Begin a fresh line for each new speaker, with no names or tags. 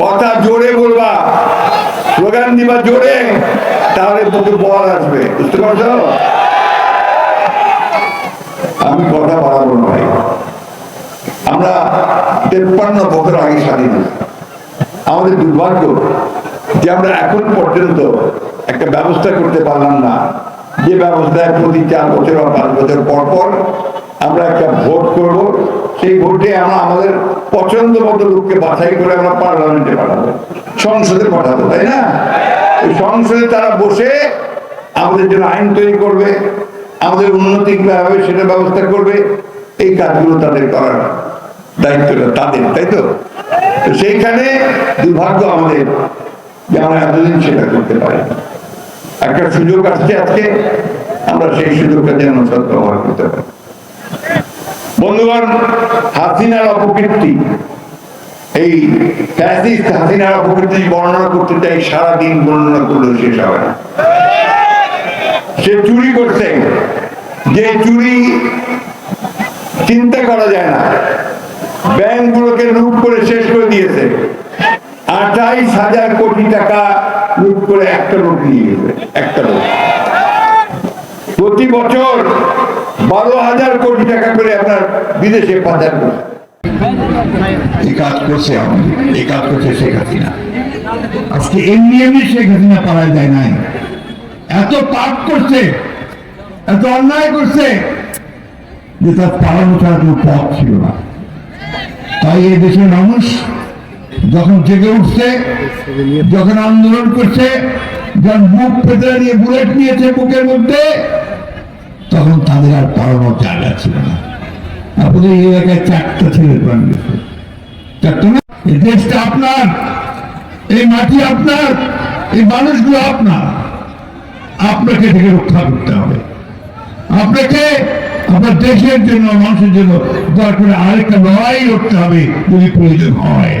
কথা জোরে বলবা। স্লোগান দিবা জোরে তাহলে তোকে বল আসবে। বুঝতে পারছ আমি কথা বাড়াবো না ভাই আমরা তেপ্পান্ন বছর আগে স্বাধীন। আমাদের দুর্ভাগ্য যে আমরা এখন পর্যন্ত একটা ব্যবস্থা করতে পারলাম না। যে ব্যবস্থায় প্রতি চার বছর বা পাঁচ বছর পর পর আমরা একটা ভোট করব, সেই ভোটে আমরা আমাদের পছন্দ মতো লোককে বাছাই করে আমরা পার্লামেন্টে পাঠাবো। সংসদে পাঠাবো, তাই না? সংসদে তারা বসে আমাদের জন্য আইন তৈরি করবে, আমাদের উন্নতি কীভাবে সেটা ব্যবস্থা করবে, এই কাজগুলো তাদের করার দায়িত্বটা তাদের, তাই তো? সেইখানে দুর্ভাগ্য আমাদের যে আমরা এতদিন সেটা করতে পারি। একটা সুযোগ আসছে আজকে, আমরা সেই সুযোগটা যেন সৎ ব্যবহার করতে পারি। বন্ধুগণ, হাসিনার এই হাসিনার অপকীর্তি বর্ণনা করতে চাই, সারাদিন বর্ণনা করলেও শেষ হবে না। সে চুরি করছে। যে চুরি চিন্তা করা যায় না। ব্যাংকগুলোকে লুট করে শেষ করে দিয়েছে। আঠাইশ হাজার কোটি টাকা লুট করে একটা লোক নিয়ে গেছে, একটা লোক প্রতি বছর বারো হাজার কোটি টাকা করে আপনার বিদেশে পাচার করে
পথ ছিল না। তাই এই দেশের মানুষ যখন জেগে উঠছে, যখন আন্দোলন করছে, যখন বুক পেতে নিয়ে বুলেট নিয়েছে বুকের মধ্যে, তখন তাদের আর পালানোর জায়গা ছিল না। আপনাদের এই এলাকায় চারটা ছেলে প্রাণ গেছে। না? এই দেশটা আপনার, এই মাটি আপনার, এই মানুষগুলো আপনার। আপনাকে থেকে রক্ষা করতে হবে। আপনাকে আপনার দেশের জন্য মানুষের জন্য দরকার আরেকটা লড়াই করতে হবে যদি প্রয়োজন হয়।